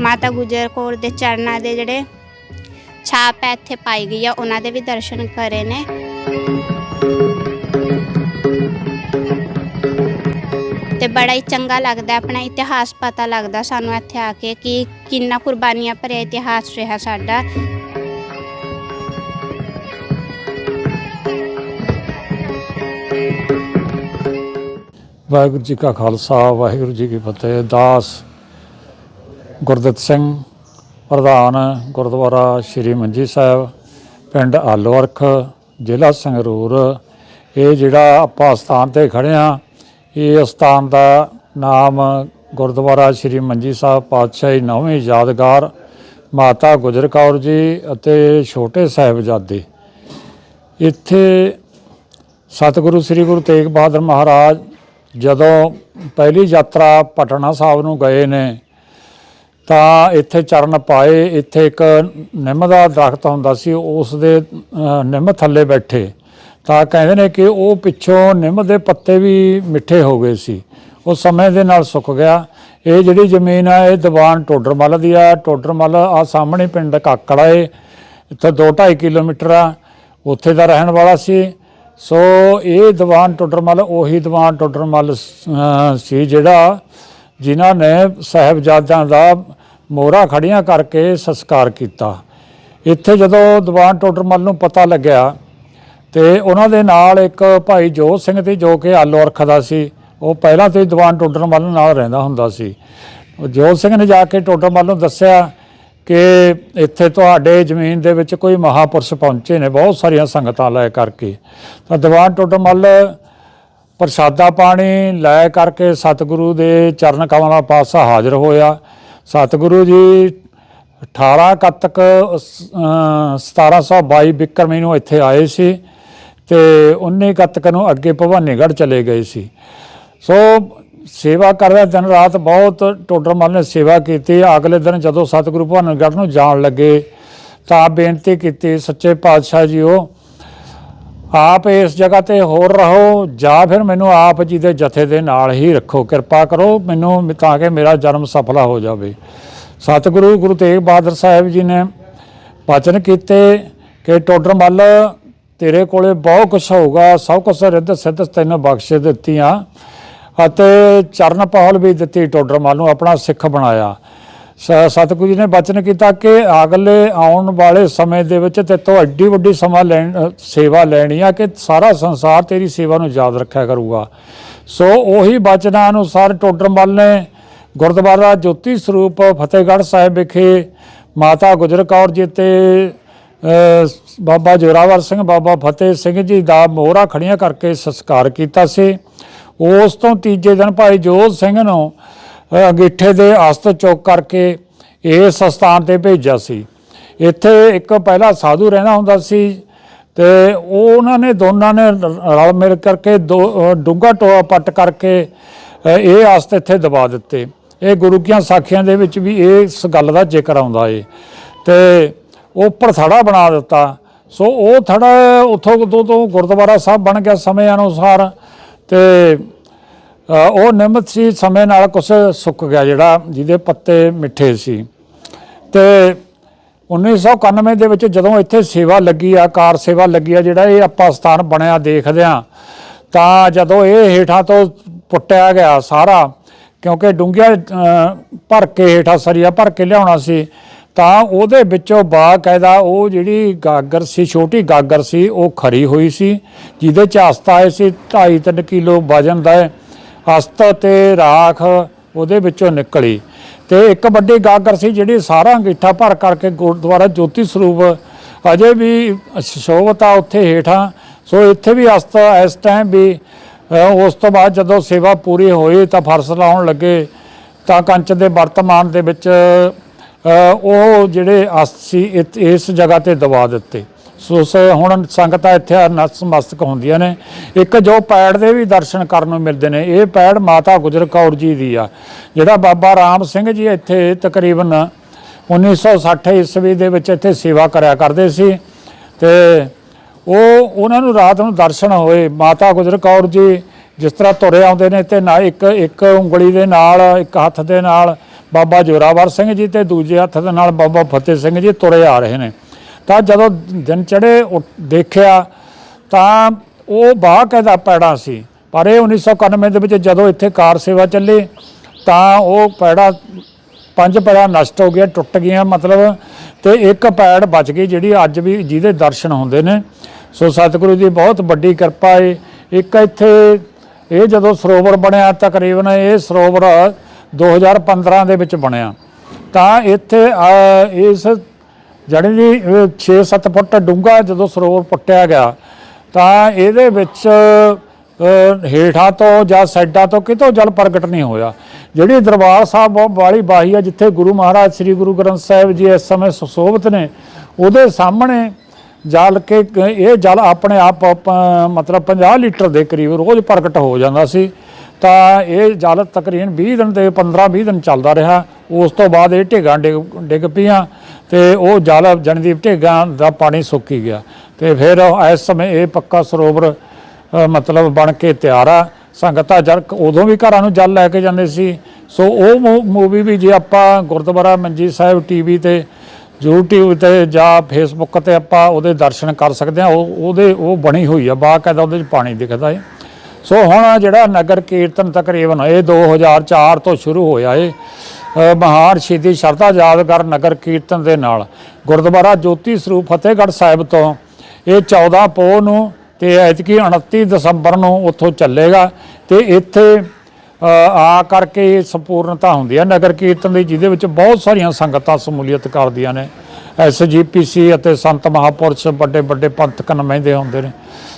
ਮਾਤਾ ਗੁਜਰ ਕੌਰ ਦੇ ਚਰਨਾਂ ਦੇ ਜਿਹੜੇ ਛਾਪ ਹੈ ਇੱਥੇ ਪਾਈ ਗਈ ਆ ਉਹਨਾਂ ਦੇ ਵੀ ਦਰਸ਼ਨ ਕਰੇ ਨੇ ਤੇ ਬੜਾ ਹੀ ਚੰਗਾ ਲੱਗਦਾ, ਆਪਣਾ ਇਤਿਹਾਸ ਪਤਾ ਲੱਗਦਾ ਸਾਨੂੰ ਇੱਥੇ ਆ ਕੇ ਕਿ ਕਿੰਨਾ ਕੁਰਬਾਨੀਆਂ ਭਰਿਆ ਇਤਿਹਾਸ ਰਿਹਾ ਸਾਡਾ। ਵਾਹਿਗੁਰੂ ਜੀ ਕਾ ਖਾਲਸਾ, ਵਾਹਿਗੁਰੂ ਜੀ ਕੀ ਫਤਿਹ। ਦਾਸ ਗੁਰਦਿੱਤ ਸਿੰਘ, ਪ੍ਰਧਾਨ ਗੁਰਦੁਆਰਾ ਸ਼੍ਰੀ ਮੰਜੀ ਸਾਹਿਬ, ਪਿੰਡ ਆਲੋਰਖ ਜ਼ਿਲ੍ਹਾ ਸੰਗਰੂਰ। ਇਹ ਜਿਹੜਾ ਆਪਾਂ ਸਥਾਨ ਤੇ ਖੜੇ ਆ ਇਹ ਅਸਥਾਨ ਦਾ ਨਾਮ ਗੁਰਦੁਆਰਾ ਸ਼੍ਰੀ ਮੰਜੀ ਸਾਹਿਬ ਪਾਤਸ਼ਾਹੀ ਨੌਵੀਂ ਯਾਦਗਾਰ ਮਾਤਾ ਗੁਜਰ ਕੌਰ ਜੀ ਅਤੇ ਛੋਟੇ ਸਾਹਿਬਜ਼ਾਦੇ। ਇੱਥੇ ਸਤਿਗੁਰੂ ਸ੍ਰੀ ਗੁਰੂ ਤੇਗ ਬਹਾਦਰ ਮਹਾਰਾਜ ਜਦੋਂ ਪਹਿਲੀ ਯਾਤਰਾ ਪਟਨਾ ਸਾਹਿਬ ਨੂੰ ਗਏ ਨੇ, ਤਾਂ ਇੱਥੇ ਚਰਨ ਪਾਏ, ਇੱਥੇ ਇੱਕ ਨਿੰਮ ਦਾ ਦਰਖਤ ਹੁੰਦਾ ਸੀ, ਉਸ ਦੇ ਨਿੰਮ ਥੱਲੇ ਬੈਠੇ। ਤਾਂ ਕਹਿੰਦੇ ਨੇ ਕਿ ਉਹ ਪਿੱਛੋਂ ਨਿੰਮ ਦੇ ਪੱਤੇ ਵੀ ਮਿੱਠੇ ਹੋ ਗਏ ਸੀ। ਉਹ ਸਮੇਂ ਦੇ ਨਾਲ ਸੁੱਕ ਗਿਆ। ਇਹ ਜਿਹੜੀ ਜ਼ਮੀਨ ਆ, ਇਹ ਦੀਵਾਨ ਟੋਡਰਮਲ ਦੀ ਆ। ਟੋਡਰਮਲ ਆ ਸਾਹਮਣੇ ਪਿੰਡ ਕਾਕੜਾ ਏ। ਇੱਥੇ 2.5 ਕਿਲੋਮੀਟਰ ਆ। ਉੱਥੇ ਦਾ ਰਹਿਣ ਵਾਲਾ ਸੀ। ਸੋ ਇਹ ਦੀਵਾਨ ਟੋਡਰਮਲ ਉਹੀ ਦੀਵਾਨ ਟੋਡਰਮਲ ਸੀ ਜਿਹੜਾ ਜਿਨ੍ਹਾਂ ਨੇ ਸਾਹਿਬਜ਼ਾਦਿਆਂ ਦਾ ਮੋਹਰਾ ਖੜੀਆਂ ਕਰਕੇ ਸੰਸਕਾਰ ਕੀਤਾ। ਇੱਥੇ ਜਦੋਂ ਦੀਵਾਨ ਟੋਡਰਮਲ ਨੂੰ ਪਤਾ ਲੱਗਿਆ ਤੇ ਉਹਨਾਂ ਦੇ ਨਾਲ ਇੱਕ ਭਾਈ ਜੋਤ ਸਿੰਘ ਤੇ ਜੋ ਕਿ ਆਲੋ ਅਰਖ ਦਾ ਸੀ। ਉਹ ਪਹਿਲਾਂ ਤੋਂ ਹੀ ਦੀਵਾਨ ਟੋਡਰਮੱਲ ਨਾਲ ਰਹਿੰਦਾ ਹੁੰਦਾ ਸੀ। ਜੋਤ ਸਿੰਘ ਨੇ ਜਾ ਕੇ ਟੋਡਰਮੱਲ ਨੂੰ ਦੱਸਿਆ ਕਿ ਇੱਥੇ ਤੁਹਾਡੇ ਜ਼ਮੀਨ ਦੇ ਵਿੱਚ ਕੋਈ ਮਹਾਪੁਰਸ਼ ਪਹੁੰਚੇ ਨੇ, ਬਹੁਤ ਸਾਰੀਆਂ ਸੰਗਤਾਂ ਲੈ ਕਰਕੇ। ਤਾਂ ਦੀਵਾਨ ਟੋਡਰਮੱਲ ਪ੍ਰਸ਼ਾਦਾ ਪਾਣੀ ਲੈ ਕਰਕੇ ਸਤਿਗੁਰੂ ਦੇ ਚਰਨ ਕਮਲਾਂ ਪਾਸਾ ਹਾਜ਼ਰ ਹੋਇਆ। ਸਤਿਗੁਰੂ ਜੀ 18 ਕੱਤਕ 1722 ਬਿਕਰਮੀ ਨੂੰ ਇੱਥੇ ਆਏ ਸੀ। ਤੇ 19 ਕੱਤਕ ਨੂੰ ਅੱਗੇ ਭਵਾਨੀਗੜ੍ਹ ਚਲੇ ਗਏ ਸੀ। ਸੋ ਸੇਵਾ ਕਰਦਾ ਦਿਨ ਰਾਤ ਬਹੁਤ ਟੋਡਰਮਲ ਨੇ ਸੇਵਾ ਕੀਤੀ। ਅਗਲੇ ਦਿਨ ਜਦੋਂ ਸਤਿਗੁਰੂ ਭਵਾਨੀਗੜ੍ਹ ਨੂੰ ਜਾਣ ਲੱਗੇ ਤਾਂ ਬੇਨਤੀ ਕੀਤੀ, ਸੱਚੇ ਪਾਤਸ਼ਾਹ ਜੀਓ, ਆਪ ਇਸ ਜਗ੍ਹਾ ਤੇ ਹੋਰ ਰਹੋ, ਜਾਂ ਫਿਰ ਮੈਨੂੰ ਆਪ ਜੀ ਦੇ ਜਥੇ ਦੇ ਨਾਲ ਹੀ ਰੱਖੋ। ਕਿਰਪਾ ਕਰੋ ਮੈਨੂੰ ਤਾਂ ਕਿ ਮੇਰਾ ਜਨਮ ਸਫਲਾ ਹੋ ਜਾਵੇ। ਸਤਿਗੁਰੂ ਗੁਰੂ ਤੇਗ ਬਹਾਦਰ ਸਾਹਿਬ ਜੀ ਨੇ ਵਚਨ ਕੀਤੇ ਕਿ ਟੋਡਰਮੱਲ ਤੇਰੇ ਕੋਲੇ ਬਹੁਤ ਕੁਛ ਹੋਊਗਾ, ਸਭ ਕੁਛ ਰਿੱਧ ਸਿੱਧ ਤੈਨੂੰ ਬਖਸ਼ ਦਿੱਤੀਆਂ। ਅਤੇ ਚਰਨ ਪਹਲ ਵੀ ਦਿੱਤੀ ਟੋਡਰਮਲ ਨੂੰ ਆਪਣਾ ਸਿੱਖ ਬਣਾਇਆ। ਸ- ਸਤਿਗੁਰੂ ਜੀ ਨੇ ਬਚਨ ਕੀਤਾ ਕਿ ਅਗਲੇ ਆਉਣ ਵਾਲੇ ਸਮੇਂ ਦੇ ਵਿੱਚ ਤੇ ਤੋਂ ਐਡੀ ਵੱਡੀ ਸਮਾਂ ਲੈਣ, ਸੇਵਾ ਲੈਣੀ ਆ ਕਿ ਸਾਰਾ ਸੰਸਾਰ ਤੇਰੀ ਸੇਵਾ ਨੂੰ ਯਾਦ ਰੱਖਿਆ ਕਰੂਗਾ। ਸੋ ਉਹੀ ਬਚਨਾਂ ਅਨੁਸਾਰ ਟੋਡਰਮਲ ਨੇ ਗੁਰਦੁਆਰਾ ਜੋਤੀ ਸਰੂਪ ਫਤਿਹਗੜ੍ਹ ਸਾਹਿਬ ਵਿਖੇ ਮਾਤਾ ਗੁਜਰ ਕੌਰ ਜੀ ਤੇ ਬਾਬਾ ਜੋਰਾਵਰ ਸਿੰਘ ਬਾਬਾ ਫਤਿਹ ਸਿੰਘ ਜੀ ਦਾ ਮੋਹਰਾ ਖੜੀਆਂ ਕਰਕੇ ਸੰਸਕਾਰ ਕੀਤਾ ਸੀ। ਉਸ ਤੋਂ ਤੀਜੇ ਦਿਨ ਭਾਈ ਜੋਤ ਸਿੰਘ ਨੂੰ ਅ, ਅੰਗੀਠੇ ਦੇ ਅਸਤ ਚੁੱਕ ਕਰਕੇ ਇਸ ਸਥਾਨ ਤੇ ਭੇਜਿਆ ਸੀ। ਇੱਥੇ ਇੱਕ ਪਹਿਲਾ ਸਾਧੂ ਰਹਿੰਦਾ ਹੁੰਦਾ ਸੀ ਤੇ ਉਹ ਉਹਨਾਂ ਨੇ ਦੋਨਾਂ ਨੇ ਰਲ ਮਿਲ ਕਰਕੇ ਦੋ ਡੂੰਘਾ ਟੋਆ ਪੱਟ ਕਰਕੇ ਇਹ ਅਸਤ ਇੱਥੇ ਦਬਾ ਦਿੱਤੇ। ਇਹ ਗੁਰੂ ਕੀਆਂ ਸਾਖੀਆਂ ਦੇ ਵਿੱਚ ਵੀ ਇਸ ਗੱਲ ਦਾ ਜ਼ਿਕਰ ਆਉਂਦਾ ਏ। ਤੇ ਉਹ ਉੱਪਰ ਥੜਾ ਬਣਾ ਦਿੱਤਾ। ਸੋ ਉਹ ਥੜਾ ਉੱਥੋਂ ਤੋਂ ਤੋਂ ਗੁਰਦੁਆਰਾ ਸਾਹਿਬ ਬਣ ਗਿਆ ਸਮੇਂ ਅਨੁਸਾਰ ਤੇ ਉਹ ਨਿਮਤ ਸੀ, ਸਮੇਂ ਨਾਲ ਕੁਛ ਸੁੱਕ ਗਿਆ ਜਿਹੜਾ ਜਿਹਦੇ ਪੱਤੇ ਮਿੱਠੇ ਸੀ। ਤੇ 1991 ਦੇ ਵਿੱਚ ਜਦੋਂ ਇੱਥੇ ਸੇਵਾ ਲੱਗੀ ਆ, ਕਾਰ ਸੇਵਾ ਲੱਗੀ ਆ, ਜਿਹੜਾ ਇਹ ਆਪਾਂ ਸਥਾਨ ਬਣਿਆ ਦੇਖਦੇ ਆ ਤਾਂ ਜਦੋਂ ਇਹ ਹੇਠਾਂ ਤੋਂ ਪੁੱਟਿਆ ਗਿਆ ਸਾਰਾ, ਕਿਉਂਕਿ ਡੂੰਘਿਆ ਭਰ ਕੇ ਹੇਠਾਂ ਸਰੀਆ ਭਰ ਕੇ ਲਿਆਉਣਾ ਸੀ ਤਾਂ ਉਹਦੇ ਵਿੱਚੋਂ ਬਾਕਾਇਦਾ ਉਹ ਜਿਹੜੀ ਗਾਗਰ ਸੀ, ਛੋਟੀ ਗਾਗਰ ਸੀ, ਉਹ ਖਰੀ ਹੋਈ ਸੀ, ਜਿਹਦੇ ਚ ਅਸਤਾ ਆਏ ਸੀ 2.5 ਕਿਲੋ ਵਜਨ ਦਾ ਹੈ। ਅਸਤ ਤੇ ਰਾਖ ਉਹਦੇ ਵਿੱਚੋਂ ਨਿਕਲੀ ਤੇ ਇੱਕ ਵੱਡੀ ਗਾਗਰ ਸੀ ਜਿਹੜੀ ਸਾਰਾ ਅੰਗੀਠਾ ਭਰ ਕਰਕੇ ਗੁਰਦੁਆਰਾ ਜੋਤੀ ਸਰੂਪ ਅਜੇ ਵੀ ਸ਼ੋਭਤਾ ਉੱਥੇ ਹੇਠਾਂ ਸੋ ਇੱਥੇ ਵੀ ਅਸਤ ਇਸ ਟਾਈਮ ਵੀ ਉਸ ਤੋਂ ਬਾਅਦ ਜਦੋਂ ਸੇਵਾ ਪੂਰੀ ਹੋਈ ਤਾਂ ਫਰਸ਼ ਲਾਉਣ ਲੱਗੇ ਤਾਂ ਕੰਚ ਦੇ ਵਰਤਮਾਨ ਦੇ ਵਿੱਚ ਉਹ ਜਿਹੜੇ ਅਸਤ ਸੀ ਇਤ- ਇਸ ਜਗ੍ਹਾ ਤੇ ਦਬਾ ਦਿੱਤੇ। ਸੋ ਸ, ਹੁਣ ਸੰਗਤਾਂ ਇੱਥੇ ਨਤਮਸਤਕ ਹੁੰਦੀਆਂ ਨੇ। ਇੱਕ ਜੋ ਪੈੜ ਦੇ ਵੀ ਦਰਸ਼ਨ ਕਰਨ ਨੂੰ ਮਿਲਦੇ ਨੇ, ਇਹ ਪੈੜ ਮਾਤਾ ਗੁਜਰ ਕੌਰ ਜੀ ਦੀ ਆ। ਜਿਹੜਾ ਬਾਬਾ ਰਾਮ ਸਿੰਘ ਜੀ ਇੱਥੇ ਤਕਰੀਬਨ 1960 ਈਸਵੀ ਦੇ ਵਿੱਚ ਇੱਥੇ ਸੇਵਾ ਕਰਿਆ ਕਰਦੇ ਸੀ ਤੇ ਉਹ, ਉਹਨਾਂ ਨੂੰ ਰਾਤ ਨੂੰ ਦਰਸ਼ਨ ਹੋਏ। ਮਾਤਾ ਗੁਜਰ ਕੌਰ ਜੀ ਜਿਸ ਤਰ੍ਹਾਂ ਤੁਰੇ ਆਉਂਦੇ ਨੇ ਤੇ ਨਾ ਇੱਕ ਇੱਕ ਉਂਗਲੀ ਦੇ ਨਾਲ, ਇੱਕ ਹੱਥ ਦੇ ਨਾਲ ਬਾਬਾ ਜੋਰਾਵਰ ਸਿੰਘ ਜੀ ਤੇ ਦੂਜੇ ਹੱਥ ਦੇ ਨਾਲ ਬਾਬਾ ਫਤਿਹ ਸਿੰਘ ਜੀ ਤੁਰੇ ਆ ਰਹੇ ਨੇ। ਤਾਂ ਜਦੋਂ ਦਿਨ ਚੜੇ ਦੇਖਿਆ ਤਾਂ ਉਹ ਬਾਹ ਦਾ ਪੈੜਾ ਸੀ। ਪਰ ਇਹ 1991 ਦੇ ਵਿੱਚ ਜਦੋਂ ਇੱਥੇ ਕਾਰ ਸੇਵਾ ਚੱਲੀ ਤਾਂ ਉਹ ਪੈੜਾ, ਪੰਜ ਪੈੜਾ ਨਸ਼ਟ ਹੋ ਗਿਆ, ਟੁੱਟ ਗਿਆ ਮਤਲਬ ਤੇ ਇੱਕ ਪੈੜ ਬਚ ਗਈ ਜਿਹੜੀ ਅੱਜ ਵੀ ਜਿਹਦੇ ਦਰਸ਼ਨ ਹੁੰਦੇ ਨੇ। ਸੋ ਸਤਿਗੁਰੂ ਦੀ ਬਹੁਤ ਵੱਡੀ ਕਿਰਪਾ ਹੈ ਇੱਕ ਇੱਥੇ ਇਹ ਜਦੋਂ ਸਰੋਵਰ ਬਣਿਆ ਤਕਰੀਬਨ ਇਹ ਸਰੋਵਰ 2015 ਦੇ ਵਿੱਚ ਬਣਿਆ। ਤਾਂ ਇੱਥੇ ਇਸ ਜਿਹੜੀ ਦੀ 6-7 ਫੁੱਟ ਡੂੰਘਾ ਜਦੋਂ ਸਰੋਵਰ ਪੁੱਟਿਆ ਗਿਆ, ਤਾਂ ਇਹਦੇ ਵਿੱਚ ਹੇਠਾਂ ਤੋਂ ਜਾਂ ਸਾਈਡਾਂ ਤੋਂ ਕਿਤੋਂ ਜਲ ਪ੍ਰਗਟ ਨਹੀਂ ਹੋਇਆ। ਜਿਹੜੀ ਦਰਬਾਰ ਸਾਹਿਬ ਵਾਲੀ ਬਾਹੀ ਆ, ਜਿੱਥੇ ਗੁਰੂ ਮਹਾਰਾਜ, ਸ੍ਰੀ ਗੁਰੂ ਗ੍ਰੰਥ ਸਾਹਿਬ ਜੀ ਇਸ ਸਮੇਂ ਸੁਸ਼ੋਭਿਤ ਨੇ, ਉਹਦੇ ਸਾਹਮਣੇ ਜਲ ਕੇ, ਇਹ ਜਲ ਆਪਣੇ ਆਪ ਮਤਲਬ 50 ਲੀਟਰ ਦੇ ਕਰੀਬ ਰੋਜ਼ ਪ੍ਰਗਟ ਹੋ ਜਾਂਦਾ ਸੀ। ਤਾਂ ਇਹ ਜਲ ਤਕਰੀਬਨ 20 ਦਿਨ ਤੇ 15 20 ਦਿਨ ਚੱਲਦਾ ਰਿਹਾ। ਉਸ ਤੋਂ ਬਾਅਦ ਇਹ ਢੇਗਾਂ ਡਿੱਗ ਡਿੱਗ ਪਈਆਂ ਤੇ ਉਹ ਜਲ ਜਨਦੀਪ ਢੇਗਾਂ ਦਾ ਪਾਣੀ ਸੁੱਕੀ ਗਿਆ। ਤੇ ਫਿਰ ਇਸ ਸਮੇਂ ਇਹ ਪੱਕਾ ਸਰੋਵਰ ਮਤਲਬ ਬਣ ਕੇ ਤਿਆਰ ਆ। ਸੰਗਤਾਂ ਜਲ ਉਦੋਂ ਵੀ ਘਰਾਂ ਨੂੰ ਜਲ ਲੈ ਕੇ ਜਾਂਦੇ ਸੀ। ਸੋ ਉਹ ਮੂਵੀ ਵੀ ਜੇ ਆਪਾਂ ਗੁਰਦੁਆਰਾ ਮੰਜੀ ਸਾਹਿਬ ਟੀਵੀ ਤੇ, YouTube ਤੇ ਜਾਂ ਫੇਸਬੁੱਕ ਤੇ ਆਪਾਂ ਉਹਦੇ ਦਰਸ਼ਨ ਕਰ ਸਕਦੇ ਆ ਉਹ, ਉਹਦੇ, ਉਹ ਬਣੀ ਹੋਈ ਆ, ਬਾਕਾਇਦਾ ਉਹਦੇ 'ਚ ਪਾਣੀ ਦਿਖਦਾ ਹੈ ਸੋ ਹੁਣ ਜਿਹੜਾ ਨਗਰ ਕੀਰਤਨ ਤਕਰੀਬਨ ਇਹ 2004 ਤੋਂ ਸ਼ੁਰੂ ਹੋਇਆ ਏ ਮਹਾਨ ਸ਼ਹੀਦੀ ਸ਼ਰਧਾ ਯਾਦਗਾਰ ਨਗਰ ਕੀਰਤਨ ਦੇ ਨਾਲ। ਗੁਰਦੁਆਰਾ ਜੋਤੀ ਸਰੂਪ ਫਤਿਹਗੜ੍ਹ ਸਾਹਿਬ ਤੋਂ ਇਹ 14 ਪੋਹ ਨੂੰ ਤੇ ਐਤਕੀ 29 ਦਸੰਬਰ ਨੂੰ ਉੱਥੋਂ ਚੱਲੇਗਾ ਤੇ ਇੱਥੇ ਆ ਕਰਕੇ ਸੰਪੂਰਨਤਾ ਹੁੰਦੀ ਹੈ ਨਗਰ ਕੀਰਤਨ ਦੀ, ਜਿਹਦੇ ਵਿੱਚ ਬਹੁਤ ਸਾਰੀਆਂ ਸੰਗਤਾਂ ਸਮੂਲੀਅਤ ਕਰਦੀਆਂ ਨੇ। ਐਸਜੀਪੀਸੀ ਅਤੇ ਸੰਤ ਮਹਾਪੁਰਸ਼ ਵੱਡੇ ਵੱਡੇ ਪੰਥਕ ਨੁਮਾਇੰਦੇ ਹੁੰਦੇ ਨੇ।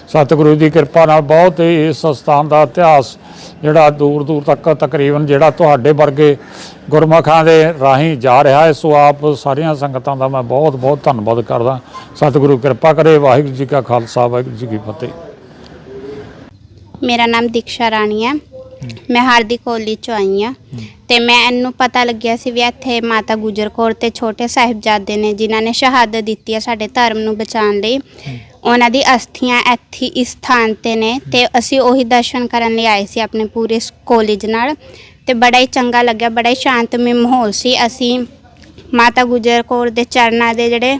ਸਤਿਗੁਰੂ ਦੀ ਕਿਰਪਾ ਨਾਲ ਬਹੁਤ ਹੀ ਇਸ ਸਥਾਨ ਦਾ ਇਤਿਹਾਸ ਜਿਹੜਾ ਦੂਰ ਦੂਰ ਤੱਕ ਤਕਰੀਬਨ ਜਿਹੜਾ ਤੁਹਾਡੇ ਵਰਗੇ ਗੁਰਮੁਖਾਂ ਦੇ ਰਾਹੀਂ ਜਾ ਰਿਹਾ ਹੈ, ਸੋ ਆਪ ਸਾਰੀਆਂ ਸੰਗਤਾਂ ਦਾ ਮੈਂ ਬਹੁਤ ਬਹੁਤ ਧੰਨਵਾਦ ਕਰਦਾ। ਸਤਿਗੁਰੂ ਕਿਰਪਾ ਕਰੇ, ਵਾਹਿਗੁਰੂ ਜੀ ਕਾ ਖਾਲਸਾ, ਵਾਹਿਗੁਰੂ ਜੀ ਕੀ ਫਤਿਹ। ਮੇਰਾ ਨਾਮ ਦੀਕਸ਼ਾ ਰਾਣੀ ਹੈ। ਮੈਂ ਹਰਦੀ ਕੋਲੀ ਚੋਂ ਆਈ ਹਾਂ ਤੇ ਮੈਂ ਇਹਨੂੰ ਪਤਾ ਲੱਗਿਆ ਸੀ ਵੀ ਇੱਥੇ ਮਾਤਾ ਗੁਜਰ ਕੌਰ ਤੇ ਛੋਟੇ ਸਾਹਿਬਜ਼ਾਦੇ ਨੇ ਜਿਨ੍ਹਾਂ ਨੇ ਸ਼ਹਾਦਤ ਦਿੱਤੀ ਆ ਸਾਡੇ ਧਰਮ ਨੂੰ ਬਚਾਉਣ ਲਈ। ਉਹਨਾਂ ਦੀ ਅਸਥੀਆਂ ਇੱਥੇ ਇਸ ਸਥਾਨ ਤੇ ਨੇ ਤੇ ਅਸੀਂ ਉਹੀ ਦਰਸ਼ਨ ਕਰਨ ਲਈ ਆਏ ਸੀ ਆਪਣੇ ਪੂਰੇ ਕਾਲਜ ਨਾਲ। ਤੇ ਬੜਾ ਹੀ ਚੰਗਾ ਲੱਗਿਆ, ਬੜਾ ਹੀ ਸ਼ਾਂਤਮਈ ਮਾਹੌਲ ਸੀ। ਅਸੀਂ ਮਾਤਾ ਗੁਜਰ ਕੌਰ ਦੇ ਚਰਨਾਂ ਦੇ ਜਿਹੜੇ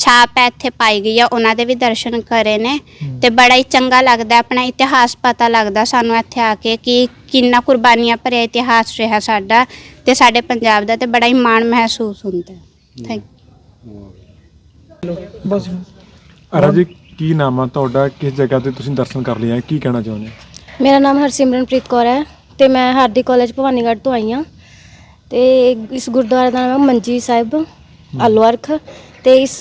ਛਾਪ ਹੈ ਇੱਥੇ ਪਾਈ ਗਈ ਆ ਉਹਨਾਂ ਦੇ ਵੀ ਦਰਸ਼ਨ ਕਰੇ ਨੇ। ਤੇ ਬੜਾ ਹੀ ਚੰਗਾ ਲੱਗਦਾ ਆਪਣਾ ਇਤਿਹਾਸ ਪਤਾ ਲੱਗਦਾ ਸਾਨੂੰ ਇੱਥੇ ਆ ਕੇ ਕਿ ਕਿੰਨਾ ਕੁਰਬਾਨੀਆਂ ਭਰਿਆ ਇਤਿਹਾਸ ਰਿਹਾ ਸਾਡਾ ਤੇ ਸਾਡੇ ਪੰਜਾਬ ਦਾ ਤੇ ਬੜਾ ਹੀ ਮਾਣ ਮਹਿਸੂਸ ਹੁੰਦਾ। ਥੈਂਕ ਬਸ। ਰਾਜੀ ਕੀ ਨਾਮ ਆ ਤੁਹਾਡਾ? ਕਿਸ ਜਗ੍ਹਾ ਤੇ ਤੁਸੀਂ ਦਰਸ਼ਨ ਕਰ ਲਿਆ ਕੀ ਕਹਿਣਾ ਚਾਹੁੰਦੇ ਹੋ? ਮੇਰਾ ਨਾਮ ਹਰਸਿਮਰਨਪ੍ਰੀਤ ਕੌਰ ਹੈ ਤੇ ਮੈਂ ਹਾਰਦੀ ਕਾਲਜ ਭਵਾਨੀਗੜ੍ਹ ਤੋਂ ਆਈ ਹਾਂ। ਤੇ ਇਸ ਗੁਰਦੁਆਰੇ ਦਾ ਨਾਮ ਹੈ ਮੰਜੀ ਸਾਹਿਬ ਅਲਵਰਖ। ਤੇ ਇਸ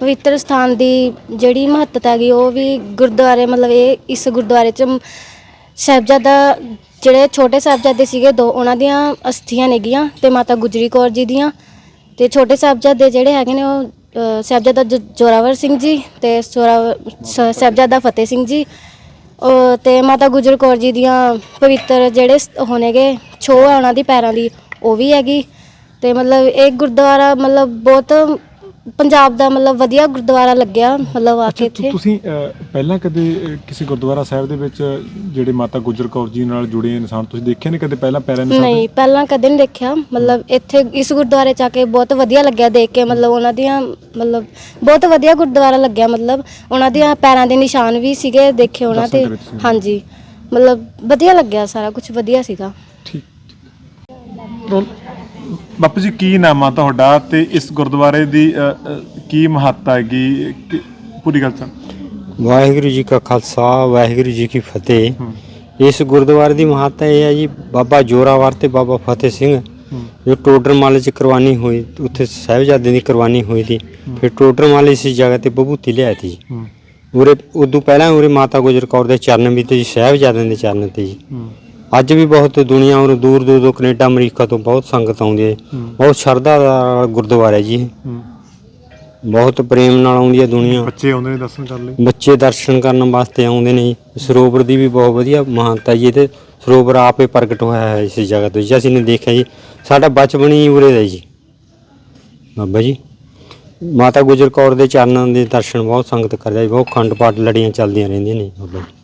ਪਵਿੱਤਰ ਸਥਾਨ ਦੀ ਜਿਹੜੀ ਮਹੱਤਤਾ ਹੈਗੀ ਉਹ ਵੀ ਗੁਰਦੁਆਰੇ ਮਤਲਬ ਇਹ ਇਸ ਗੁਰਦੁਆਰੇ ਚ ਸਾਹਿਬਜ਼ਾਦਾ ਜਿਹੜੇ ਛੋਟੇ ਸਾਹਿਬਜ਼ਾਦੇ ਸੀਗੇ ਦੋ ਉਹਨਾਂ ਦੀਆਂ ਅਸਥੀਆਂ ਨੇਗੀਆਂ ਤੇ ਮਾਤਾ ਗੁਜਰੀ ਕੌਰ ਜੀ ਦੀਆਂ ਤੇ ਛੋਟੇ ਸਾਹਿਬਜ਼ਾਦੇ ਜਿਹੜੇ ਹੈਗੇ ਨੇ ਉਹ ਅ, ਸਾਹਿਬਜ਼ਾਦਾ ਜ- ਜੋਰਾਵਰ ਸਿੰਘ ਜੀ ਤੇ ਸੋਰਾ- ਸ- ਸਾਹਿਬਜ਼ਾਦਾ ਫਤਿਹ ਸਿੰਘ ਜੀ ਉਹ ਤੇ ਮਾਤਾ ਗੁਜਰ ਕੌਰ ਜੀ ਦੀਆਂ ਪਵਿੱਤਰ ਜਿਹੜੇ ਸ- ਉਹ ਨੇਗੇ ਛੋਹ ਆ ਉਹਨਾਂ ਦੀ ਪੈਰਾਂ ਦੀ ਉਹ ਵੀ ਹੈਗੀ ਤੇ ਮਤਲਬ ਇਹ ਗੁਰਦੁਆਰਾ ਮਤਲਬ ਬਹੁਤ ਪੰਜਾਬ ਦਾ ਮਤਲਬ ਵਧੀਆ ਗੁਰਦੁਆਰਾ ਲੱਗਿਆ ਮਤਲਬ ਆ ਕੇ ਇੱਥੇ। ਤੁਸੀਂ ਅਹ, ਪਹਿਲਾਂ ਕਦੇ ਅਹ, ਕਿਸੇ ਗੁਰਦੁਆਰਾ ਸਾਹਿਬ ਦੇ ਵਿੱਚ ਜਿਹੜੇ ਮਾਤਾ ਗੁਜਰ ਕੌਰ ਜੀ ਨਾਲ ਜੁੜੇ ਇਨਸਾਨ ਤੁਸੀਂ ਦੇਖੇ ਨੇ ਕਦੇ ਪਹਿਲਾਂ ਪੈਰਾਂ ਨਿਸ਼ਾਨ ਨਹੀਂ ਪਹਿਲਾਂ ਕਦੇ ਨਹੀਂ ਦੇਖਿਆ। ਮਤਲਬ ਇੱਥੇ ਇਸ ਗੁਰਦੁਆਰੇ ਚ ਆ ਕੇ ਬਹੁਤ ਵਧੀਆ ਲੱਗਿਆ ਦੇਖ ਕੇ ਮਤਲਬ ਉਹਨਾਂ ਦੀਆਂ ਮਤਲਬ ਬਹੁਤ ਵਧੀਆ ਗੁਰਦੁਆਰਾ ਲੱਗਿਆ ਮਤਲਬ ਉਹਨਾਂ ਦੀਆਂ ਪੈਰਾਂ ਦੇ ਨਿਸ਼ਾਨ ਵੀ ਸੀਗੇ ਦੇਖੇ ਉਹਨਾਂ ਦਰਸ਼ਨ ਤੇ ਕਰੇ ਤੁਸੀਂ? ਹਾਂਜੀ ਮਤਲਬ ਵਧੀਆ ਲੱਗਿਆ ਸਾਰਾ ਕੁਝ ਵਧੀਆ ਸੀਗਾ। ਠੀਕ। ਰੋਲ- ਬਾਪੂ ਜੀ ਕੀ ਨਾਮ ਆ ਤੁਹਾਡਾ ਤੇ ਇਸ ਗੁਰਦੁਆਰੇ ਦੀ ਕੀ ਮਹੱਤਤਾ ਹੈਗੀ? ਕਿ- ਪੂਰੀ ਗੱਲ ਤਾਂ ਵਾਹਿਗੁਰੂ ਜੀ ਕਾ ਖਾਲਸਾ ਵਾਹਿਗੁਰੂ ਜੀ ਕੀ ਫਤਿਹ। ਹੂੰ। ਇਸ ਗੁਰਦੁਆਰੇ ਦੀ ਮਹੱਤਤਾ ਇਹ ਹੈ ਜੀ ਬਾਬਾ ਜੋਰਾਵਰ ਤੇ ਬਾਬਾ ਫਤਿਹ ਸਿੰਘ ਹੂੰ। ਜੋ ਟੋਡਰ ਮਾਲੇ ਚ ਕੁਰਬਾਨੀ ਹੋਈ ਉੱਥੇ ਸਾਹਿਬਜ਼ਾਦੇ ਦੀ ਕੁਰਬਾਨੀ ਹੋਈ ਸੀ। ਫਿਰ ਟੋਡਰ ਮਾਲੇ ਇਸ ਜਗ੍ਹਾ ਤੇ ਬਭੂਤੀ ਲਿਆਈ ਸੀ ਹੂੰ। ਉਰੇ ਉਦੋਂ ਪਹਿਲਾਂ ਉਰੇ ਮਾਤਾ ਗੁਜਰ ਕੌਰ ਦੇ ਚਰਨ ਵੀ ਤੇ ਜੀ ਸਾਹਿਬਜ਼ਾਦਿਆਂ ਦੇ ਚਰਨ ਤੇ ਜੀ। ਹੂੰ। ਅੱਜ ਵੀ ਬਹੁਤ ਦੁਨੀਆ ਉਰ ਦੂਰ ਦੂਰ ਤੋਂ ਕੈਨੇਡਾ ਅਮਰੀਕਾ ਤੋਂ ਬਹੁਤ ਸੰਗਤ ਆਉਂਦੀ ਹੈ। ਬਹੁਤ ਸ਼ਰਧਾ ਦਾ ਗੁਰਦੁਆਰਾ ਹੈ ਜੀ ਇਹ। ਹੂੰ। ਬਹੁਤ ਪ੍ਰੇਮ ਨਾਲ ਆਉਂਦੀ ਹੈ ਦੁਨੀਆ। ਬੱਚੇ ਆਉਂਦੇ ਨੇ ਦਰਸ਼ਨ ਕਰਨ ਲਈ? ਬੱਚੇ ਦਰਸ਼ਨ ਕਰਨ ਵਾਸਤੇ ਆਉਂਦੇ ਨੇ ਜੀ। ਸਰੋਵਰ ਦੀ ਵੀ ਬਹੁਤ ਵਧੀਆ ਮਹਾਨਤਾ ਜੀ ਤੇ ਸਰੋਵਰ ਆਪੇ ਪ੍ਰਗਟ ਹੋਇਆ ਹੈ ਇਸ ਜਗ੍ਹਾ ਤੋਂ ਜੀ। ਅਸੀਂ ਨੇ ਦੇਖਿਆ ਜੀ। ਸਾਡਾ ਬਚਪਨ ਹੀ ਉਰੇ ਦਾ ਜੀ। ਬਾਬਾ ਜੀ ਮਾਤਾ ਗੁਜਰ ਕੌਰ ਦੇ ਚਰਨਾਂ ਦੇ ਦਰਸ਼ਨ ਬਹੁਤ ਸੰਗਤ ਕਰਦਾ ਜੀ। ਬਹੁਤ ਖੰਡ ਪਾਠ ਲੜੀਆਂ ਚੱਲਦੀਆਂ ਰਹਿੰਦੀਆਂ ਨੇ ਬਾਬਾ ਜੀ।